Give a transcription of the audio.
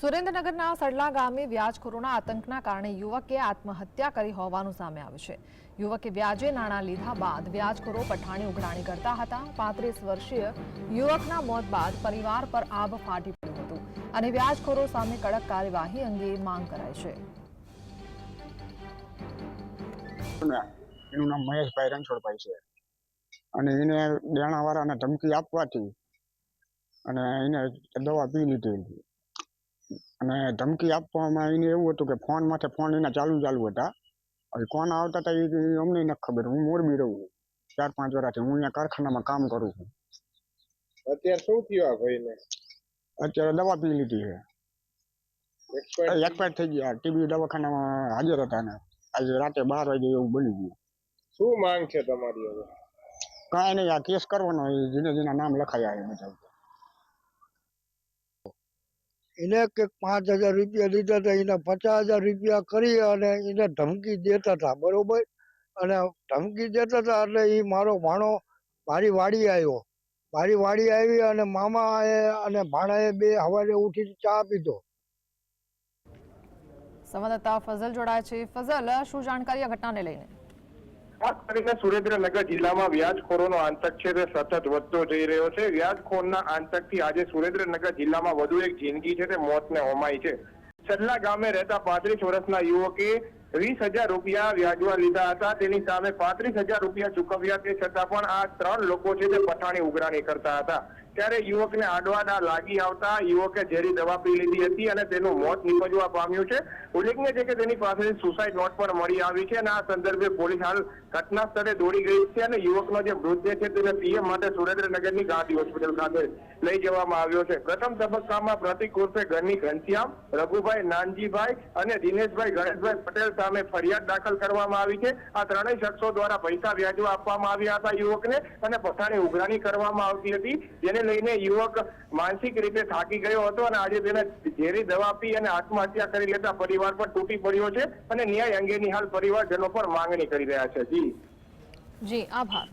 સુરેન્દ્રનગરના સડલા ગામે વ્યાજખોરોના આતંકના કારણે યુવકે આત્મહત્યા કરી હોવાનું સામે આવ્યું છે. યુવકે વ્યાજે નાણાં લીધા બાદ વ્યાજખોરો પઠાણી ઉઘરાણી કરતા હતા. પાંત્રીસ વર્ષીય યુવકના મોત બાદ પરિવાર પર આભ ફાટી પડ્યું હતું અને વ્યાજખોરો સામે કડક કાર્યવાહી અંગે માંગ કરાઈ છે. એનું નામ મહેશભાઈ રણછોડભાઈ છે. અને એને દેણાવાળાને ધમકી આપવાથી અને એને દવા પી લીધી અને ધમકી આપવામાં એને એવું હતું કે ફોન માથે ફોન એના ચાલુ ચાલુ હતા. હવે કોણ આવતા હતા એ અમને નથી ખબર. હું મોરબી રહું છું. ચાર પાંચ વર્ષથી હું અહીંયા કારખાનામાં કામ કરું છું. અત્યારે શું થયું આ ભાઈને અત્યારે દવા પી લીધી છે. એક્સપાયર થઈ ગયા. ટીબી દવાખાનામાં હાજર હતા ને. આજે રાતે બાર વાગે એવું બની ગયું. શું માંગ છે તમારી હવે? કાંઈ નહીં આ કેસ કરવાનો જીને જીના જેના નામ લખાયા છે બધા. એને કંઈક પાંચ હજાર રૂપિયા લીધા હતા, એને પચાસ હજાર રૂપિયા કરી અને એને ધમકી દેતા હતા, બરોબર? અને ધમકી દેતા હતા એટલે એ મારો ભાણો, મારી વાડી આવ્યો. મારી વાડી આવી અને મામાએ અને ભાણાએ બે સવારે ઉઠી ચા પીધો. સંવાદદાતા ફઝલ જોડાય છે. ફઝલ, શું જાણકારી આ ઘટનાને લઈને? ખાસ કરીને સુરેન્દ્રનગર જિલ્લામાં વ્યાજખોરોનો આતંક છે તે સતત વધતો જઈ રહ્યો છે. વ્યાજખોરના આતંકથી આજે સુરેન્દ્રનગર જિલ્લામાં વધુ એક જિંદગી છે તે મોતને હોમાઈ છે. સલ્લા ગામે રહેતા પાંત્રીસ વર્ષના યુવકે વીસ હજાર રૂપિયા વ્યાજમાં લીધા હતા. તેની સામે પાંત્રીસ હજાર રૂપિયા ચૂકવ્યા તે છતાં પણ આ ત્રણ લોકો છે તે પઠાણી ઉઘરાણી કરતા હતા. ત્યારે યુવકને આડવાડા લાગી આવતા યુવકે ઝેરી દવા પી લીધી હતી અને તેનું મોત નીપજવા પામ્યું છે. ઉલ્લેખનીય છે કે તેની પાસેથી સુસાઇડ નોટ પણ મળી આવી છે અને આ સંદર્ભે પોલીસ હાલ ઘટના સ્થળે દોડી ગઈ છે અને યુવકનો જે મૃતદેહ છે તેને પીએમ માટે સુરેન્દ્રનગરની ગાંધી હોસ્પિટલ ખાતે લઈ જવામાં આવ્યો છે. પ્રથમ તબક્કામાં પ્રતિક ઉર્ફે ઘરની ઘનશ્યામ, રઘુભાઈ નાનજીભાઈ અને દિનેશભાઈ ગણેશભાઈ પટેલ સામે ફરિયાદ દાખલ કરવામાં આવી છે. આ ત્રણેય શખ્સો દ્વારા પૈસા વ્યાજો આપવામાં આવ્યા હતા યુવકને અને પઠાણી ઉઘરાણી કરવામાં આવતી હતી. જેને લઈને યુવક માનસિક રીતે થાકી ગયો હતો અને આજે તેને ઝેરી દવા પી અને આત્મહત્યા કરી લેતા પરિવાર પર તૂટી પડ્યો છે અને ન્યાય અંગેની હાલ પરિવારજનો પણ માંગણી કરી રહ્યા છે. જી. જી, આભાર.